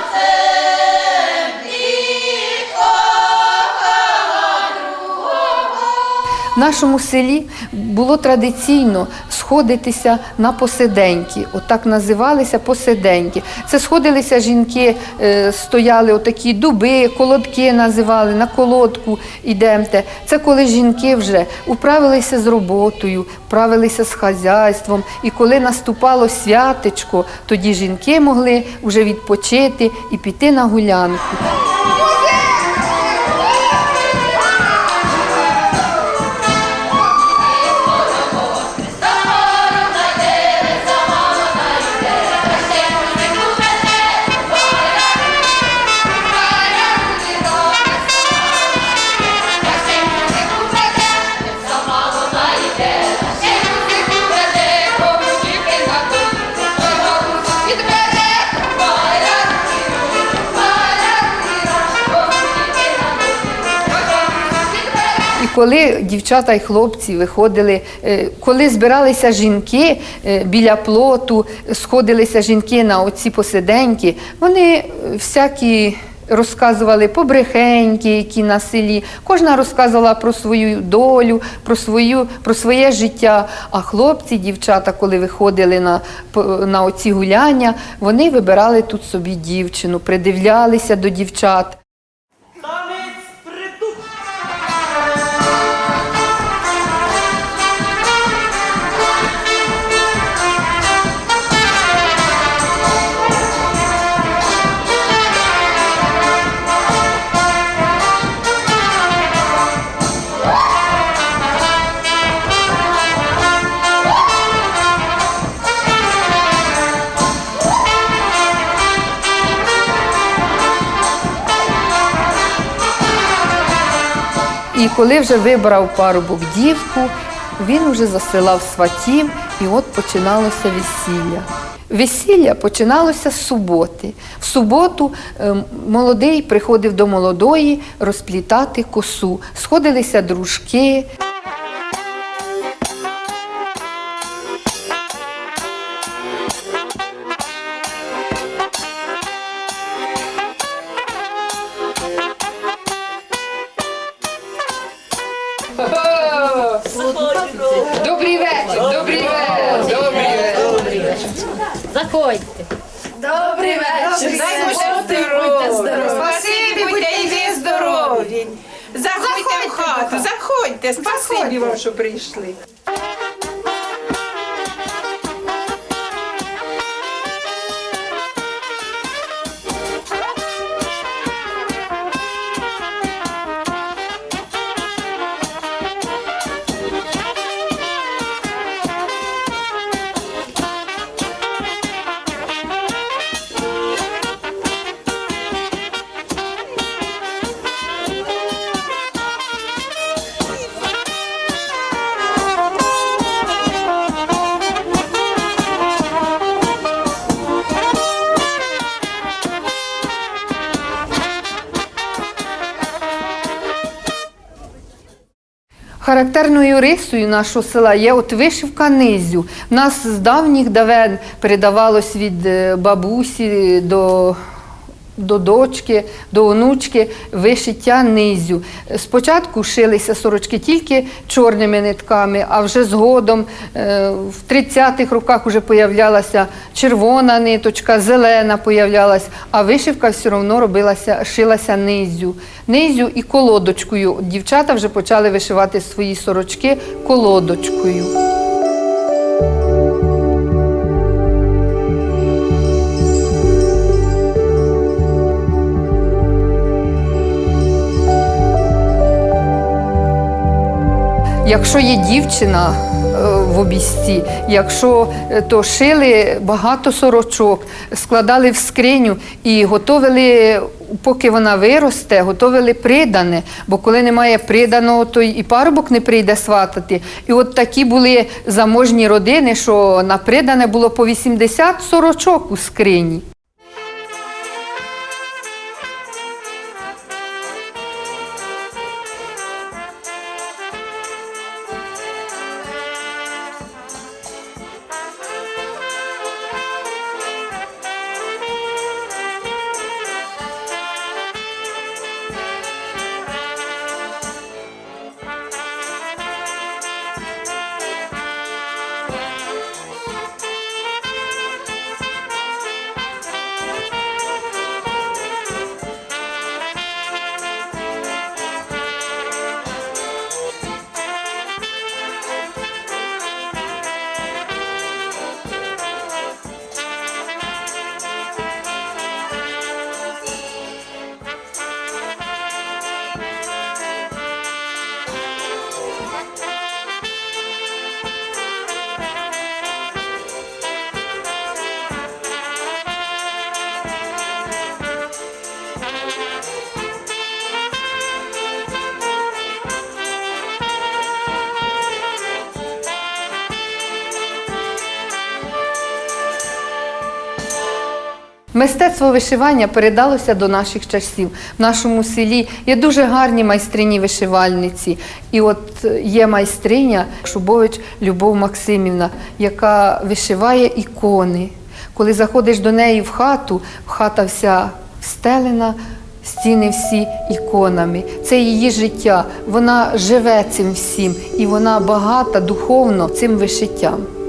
Johnson. В нашому селі було традиційно сходитися на посиденьки. Отак називалися посиденьки. Це сходилися жінки, е, стояли отакі дуби, колодки називали, на колодку ідемте. Це коли жінки вже управилися з роботою, вправилися з хазяйством. І коли наступало святечко, тоді жінки могли вже відпочити і піти на гулянку. Коли дівчата і хлопці виходили, е, коли збиралися жінки е, біля плоту, сходилися жінки на оці посиденьки, вони е, всякі розказували побрехеньки, які на селі. Кожна розказувала про свою долю, про, свою, про своє життя. А хлопці, дівчата, коли виходили на, на оці гуляння, вони вибирали тут собі дівчину, придивлялися до дівчат. Коли вже вибрав парубок дівку, він вже засилав сватів, і от починалося весілля. Весілля починалося з суботи. В суботу е, молодий приходив до молодої розплітати косу. Сходилися дружки. Заходьте заходьте. Спасибі вам, що прийшли. Рисою нашого села є от вишивка низю. У нас з давніх давен передавалось від е, бабусі до, до дочки, до онучки вишиття низю. Спочатку шилися сорочки тільки чорними нитками, а вже згодом е, в 30-х роках вже появлялася червона ниточка, зелена появлялась, а вишивка все одно робилася, шилася низю. Низю і колодочкою. Дівчата вже почали вишивати свої сорочки колодочкою. Якщо є дівчина е, в обісті, якщо е, то шили багато сорочок, складали в скриню і готовили, поки вона виросте, готовили придане. Бо коли немає приданого, то і парубок не прийде сватати. І от такі були заможні родини, що на придане було по 80 сорочок у скрині. Мистецтво вишивання передалося до наших часів. В нашому селі є дуже гарні майстрині вишивальниці. І от е, є майстриня Шубович Любов Максимівна, яка вишиває ікони. Коли заходиш до неї в хату, хата вся встелена, стіни всі іконами. Це її життя. Вона живе цим всім і вона багата духовно цим вишиттям.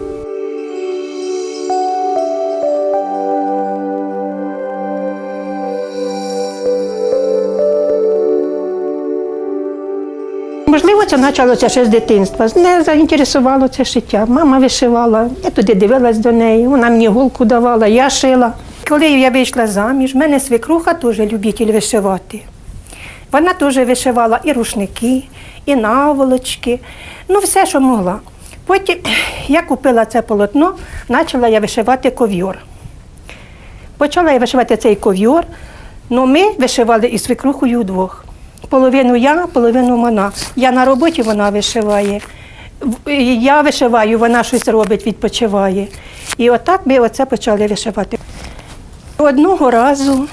Можливо, це почалося ще з дитинства. Мене заінтересувало це шиття. Мама вишивала, я туди дивилась до неї, вона мені голку давала, я шила. Коли я вийшла заміж, в мене свекруха теж любитель вишивати. Вона теж вишивала і рушники, і наволочки, ну все, що могла. Потім я купила це полотно, почала я вишивати ков'йор. Почала я вишивати цей ков'йор, але ми вишивали із свекрухою вдвох. Половину я, половину вона. Я на роботі, вона вишиває. Я вишиваю, вона щось робить, відпочиває. І отак ми оце почали вишивати. Одного разу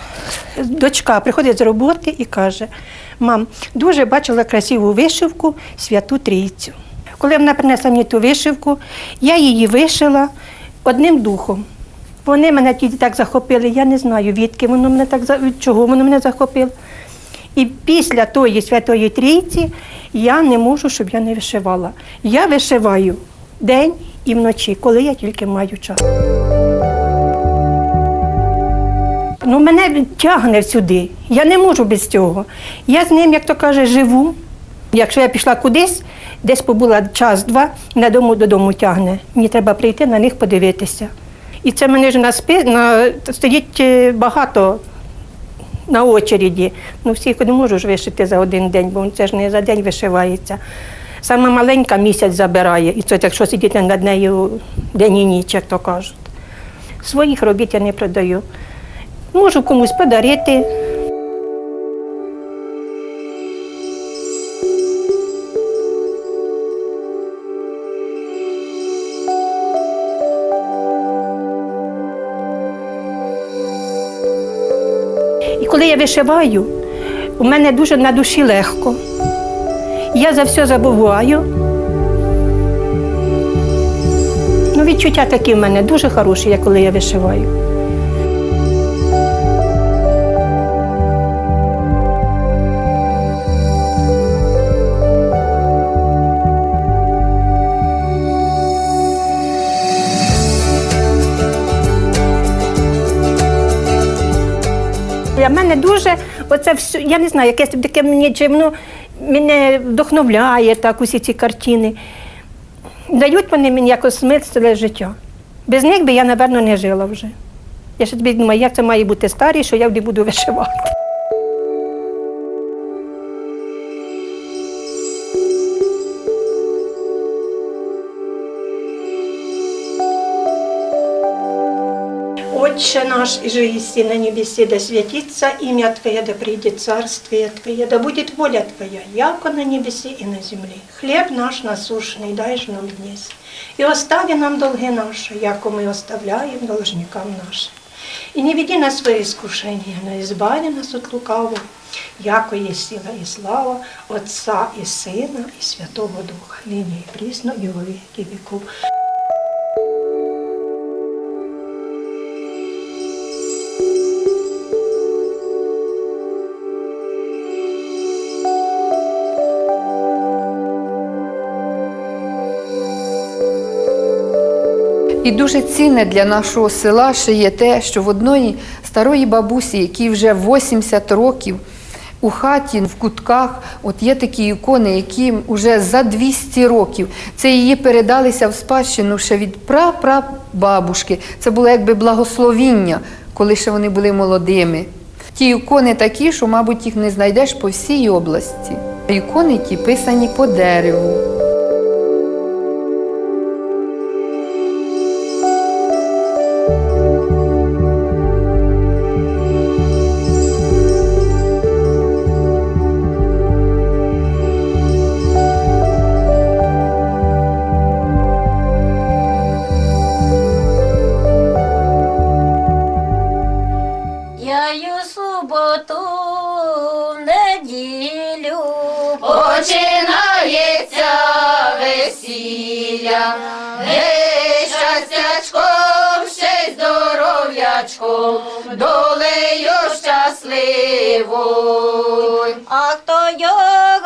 дочка приходить з роботи і каже: мам, дуже бачила красиву вишивку святу трійцю. Коли вона принесла мені ту вишивку, я її вишила одним духом. Вони мене тоді так захопили, я не знаю, відки воно мене так чого воно мене захопило. І після тої святої трійці я не можу, щоб я не вишивала. Я вишиваю день і вночі, коли я тільки маю час. Ну, мене тягне сюди. Я не можу без цього. Я з ним, як то каже, живу. Якщо я пішла кудись, десь побула час-два, на дому додому тягне. Мені треба прийти на них подивитися. І це мене ж на спи на стоїть е, багато на очереді. Ну, всіх не можу ж вишити за один день, бо це ж не за день вишивається. Саме маленька місяць забирає, і це якщо сидіти над нею день і ніч, як то кажуть. Своїх робіт я не продаю. Можу комусь подарити. Коли я вишиваю, у мене дуже на душі легко. Я за все забуваю. Ну, відчуття такі в мене дуже хороші, коли я вишиваю. Для мене дуже оце все, я не знаю, якесь таке мені чи воно мене вдохновляє так, усі ці картини. Дають вони мені якось смисл життя. Без них би я, напевно, не жила вже. Я ще тобі думаю, як це має бути старий, що я буду вишивати. Отче наш, и же еси на небесе, да святится имя Твое, да придет царствие Твое, да будет воля Твоя, яко на небесе и на земле. Хлеб наш насущный дай же нам днесь, и остави нам долги наши, яко мы оставляем должникам нашим. И не веди нас в свои искушения, но избави нас от лукавого, яко есть сила и слава Отца и Сына и Святого Духа, ныне и присно и во веки веков. І дуже цінне для нашого села ще є те, що в одної старої бабусі, якій вже 80 років, у хаті, в кутках, от є такі ікони, які вже за 200 років. Це її передалися в спадщину ще від прапрабабушки. Це було якби благословіння, коли ще вони були молодими. Ті ікони такі, що, мабуть, їх не знайдеш по всій області. Ікони ті писані по дереву. Здоров'ячком, долею щасливою. А хто його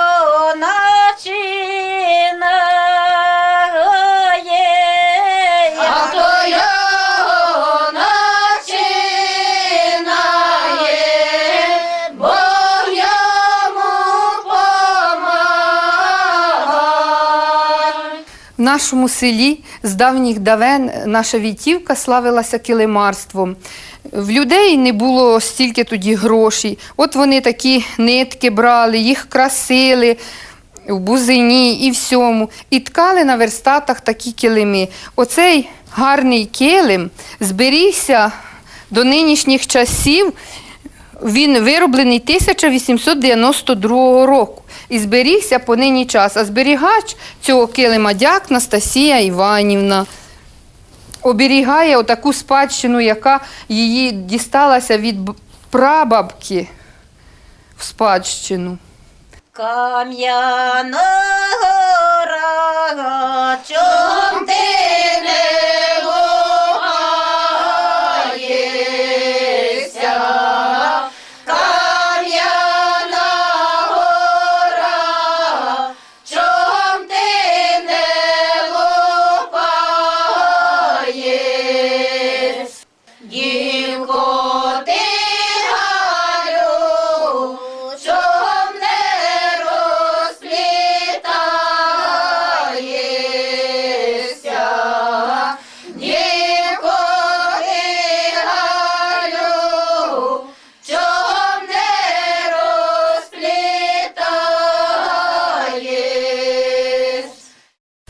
нашому селі з давніх давен наша Вітівка славилася килимарством. В людей не було стільки тоді грошей. От вони такі нитки брали, їх красили в бузині і всьому. І ткали на верстатах такі килими. Оцей гарний килим зберігся до нинішніх часів. Він вироблений 1892 року і зберігся по нині час. А зберігач цього килима дяк Настасія Іванівна оберігає отаку спадщину, яка її дісталася від прабабки в спадщину. кам'яна гора, чом ти не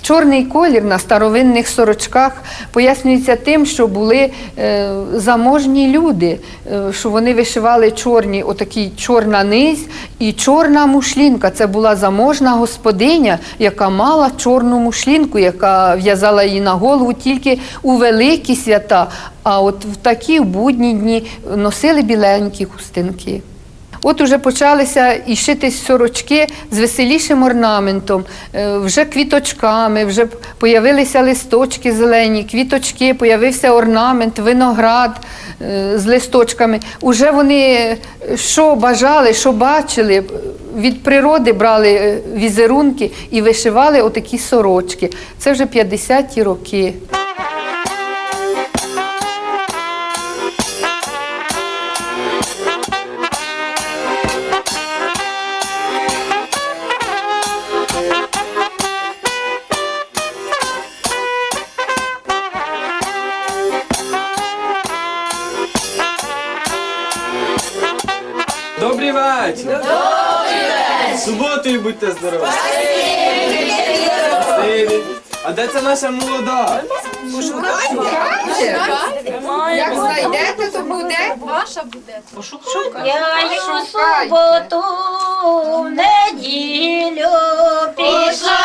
Чорний колір на старовинних сорочках пояснюється тим, що були е, заможні люди, е, що вони вишивали чорні, отакий чорна низь і чорна мушлінка. Це була заможна господиня, яка мала чорну мушлінку, яка в'язала її на голову тільки у великі свята. А от в такі будні дні носили біленькі хустинки. От уже почалися і шитись сорочки з веселішим орнаментом, е, вже квіточками, вже появилися листочки зелені, квіточки, появився орнамент, виноград е, з листочками. Уже вони е, що бажали, що бачили, від природи брали візерунки і вишивали отакі сорочки. Це вже 50-ті роки. Будьте здорові. Спасибі. А де це наша молода? Як знайдете, то буде. Ваша буде. Я й у суботу в неділю пішла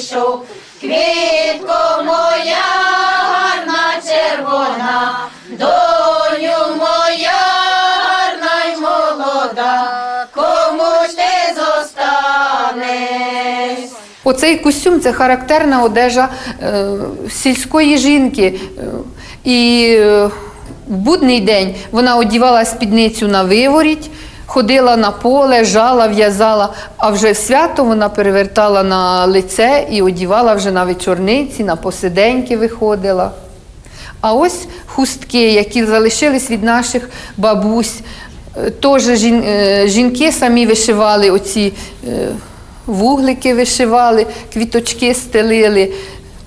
прийшов. Квітко моя гарна червона, доню моя гарна й молода, кому ж ти зостанеш? Оцей костюм це характерна одежа е, сільської жінки. Е, І е, в будний день вона одівала спідницю на виворіть, ходила на поле, жала, в'язала, а вже свято вона перевертала на лице і одівала вже на вечорниці, на посиденьки виходила. А ось хустки, які залишились від наших бабусь. Е, Теж е, жінки самі вишивали оці е, вуглики вишивали, квіточки стелили,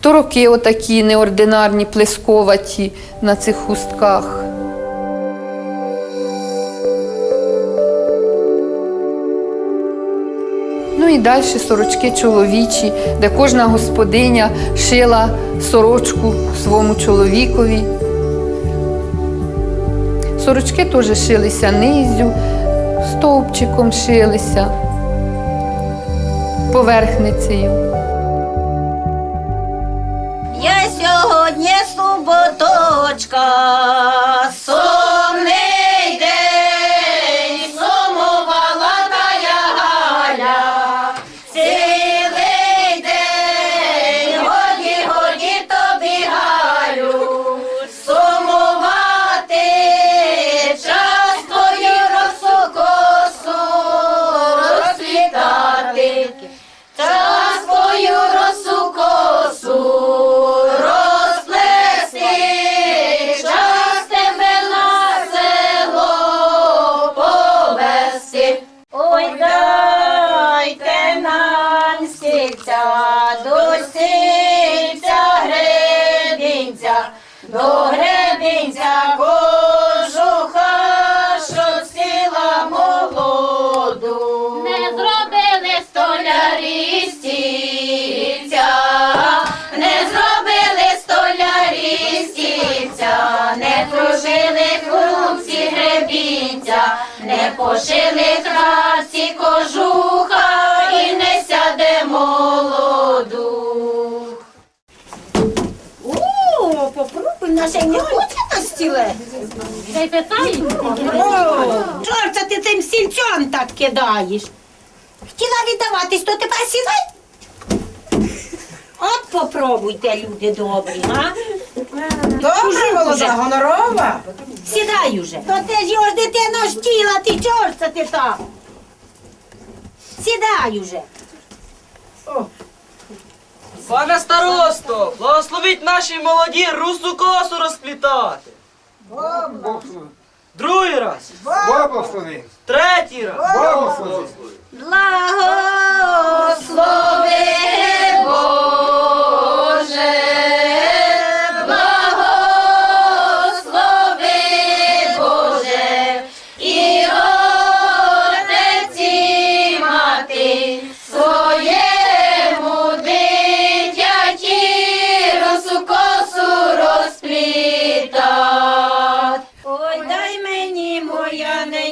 тороки отакі неординарні, плесковаті на цих хустках. Ну і далі сорочки чоловічі, де кожна господиня шила сорочку своєму чоловікові. Сорочки теж шилися низю, стовпчиком шилися, поверхницею. Я сьогодні суботочка, наша не хоче на стіле. Питаю. Чого це ти тим сільцям так кидаєш? Хотіла віддаватись, то тепер сідай. От попробуйте, люди добрі, а? Добре, молода, гонорова. Сідай уже. То ти ж його ж дитина ж тіла, ти це ти там? Сідай уже. Пане старосто, благословіть нашій молоді русу косу розплітати. Другий раз. Благослови! Третій раз. Благослови! Благослови Боже,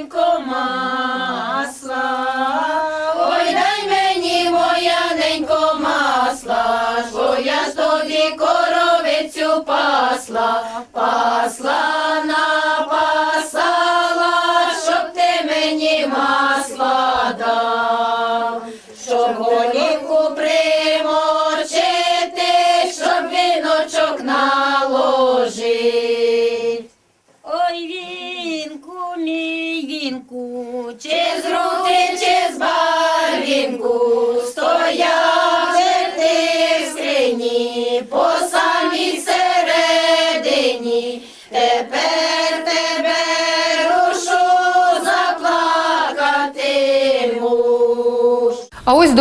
ненько, масла. Ой, дай мені, моя ненько, масла, що я ж тобі коровицю пасла, пасла напасала,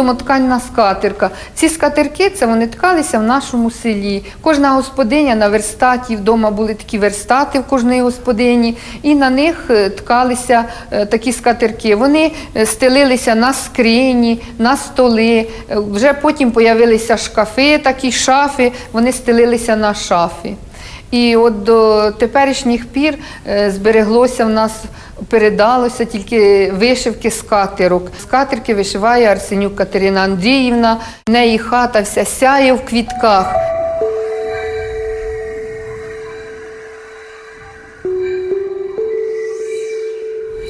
домоткальна скатерка. Ці скатерки це вони ткалися в нашому селі. Кожна господиня на верстаті, вдома були такі верстати в кожної господині, і на них е, ткалися е, такі скатерки. Вони е, стелилися на скрині, на столи. Вже потім появилися шкафи, такі шафи, вони стелилися на шафи. І от до теперішніх пір е, збереглося в нас, передалося тільки вишивки скатерок. Скатерки вишиває Арсенюк Катерина Андріївна. В неї хата вся сяє в квітках.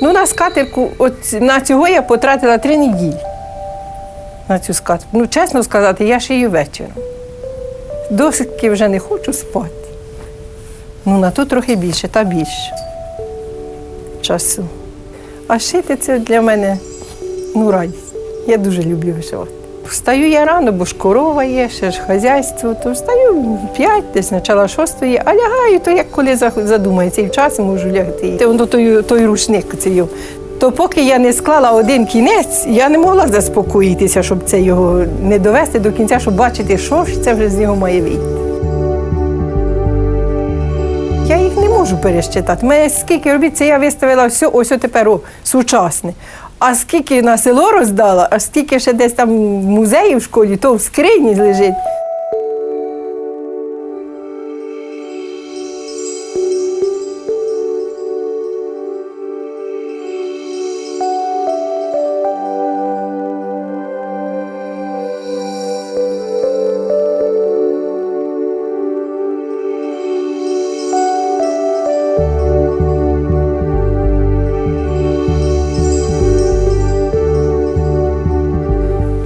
Ну, на скатерку, от на цього я потратила три неділі. На цю скатерку. Ну, чесно сказати, я шию вечором. Досить вже не хочу спати. Ну, на ту трохи більше та більше часу. А шити це для мене ну, радість. Я дуже люблю вишивати. Встаю я рано, бо ж корова є, ще ж хазяйство, то встаю п'ять, десь начала шостої, а лягаю, то як коли задумається, і в час можу лягти. Те воно той, той рушник цей. То поки я не склала один кінець, я не могла заспокоїтися, щоб це його не довести до кінця, щоб бачити, що ж це вже з нього має вийти. Можу пересчитати. Мене скільки робіт, це я виставила все, ось тепер о, сучасне. А скільки на село роздала, а скільки ще десь там в музеї в школі, то в скрині лежить.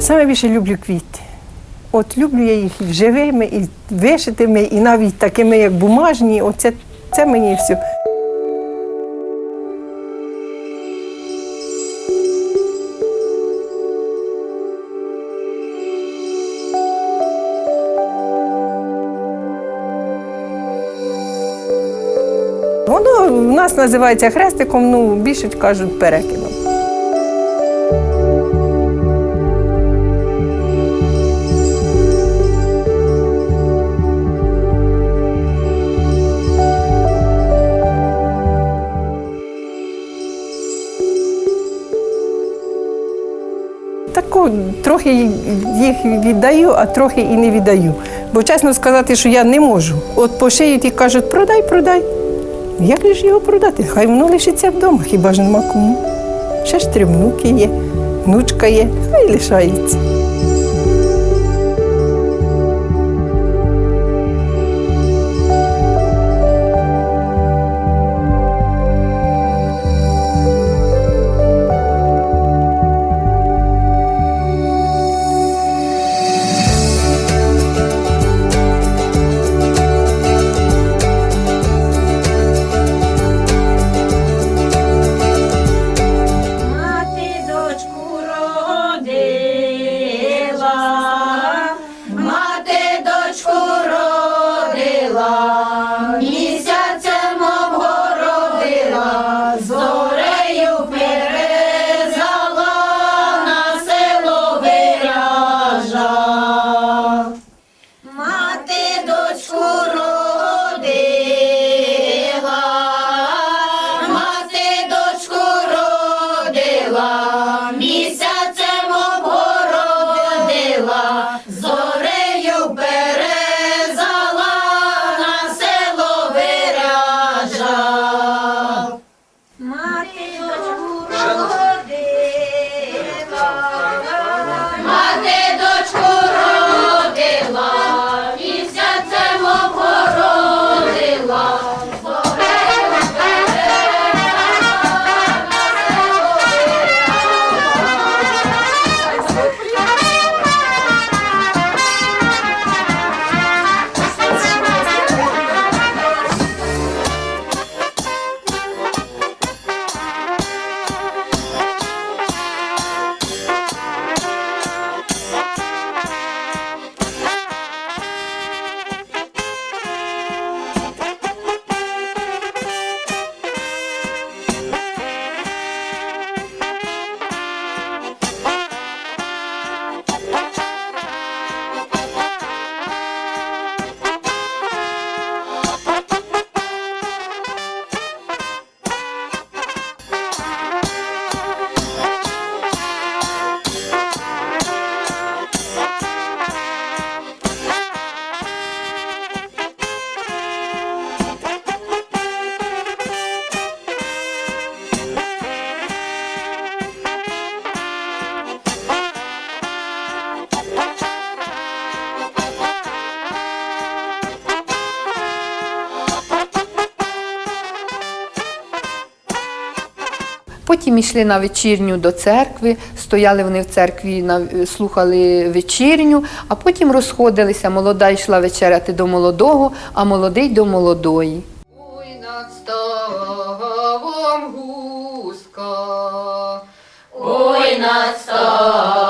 Саме більше люблю квіти. От люблю я їх і живими, і вишитими, і навіть такими, як бумажні. Оце це мені все. Воно у нас називається хрестиком, ну більше кажуть перекидом. Трохи їх віддаю, а трохи і не віддаю. Бо чесно сказати, що я не можу. От пошиють і кажуть, продай, продай. Як же ж його продати? Хай воно лишиться вдома, хіба ж нема кому. Ще ж три внуки є, внучка є, хай лишається. Потім йшли на вечірню до церкви, стояли вони в церкві, слухали вечірню, а потім розходилися. Молода йшла вечеряти до молодого, а молодий до молодої. Ой, над ставом гуска, Ой, над ставом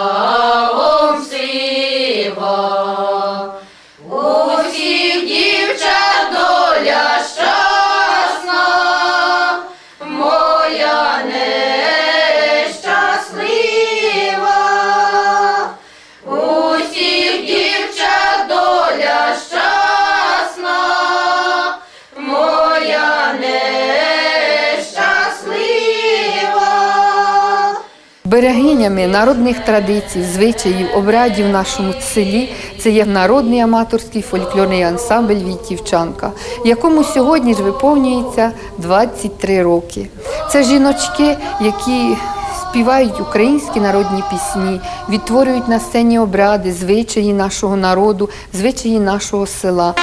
Берегинями народних традицій, звичаїв, обрядів в нашому селі це є народний аматорський фольклорний ансамбль Вітівчанка, якому сьогодні ж виповнюється 23 роки. Це жіночки, які співають українські народні пісні, відтворюють на сцені обряди, звичаї нашого народу, звичаї нашого села.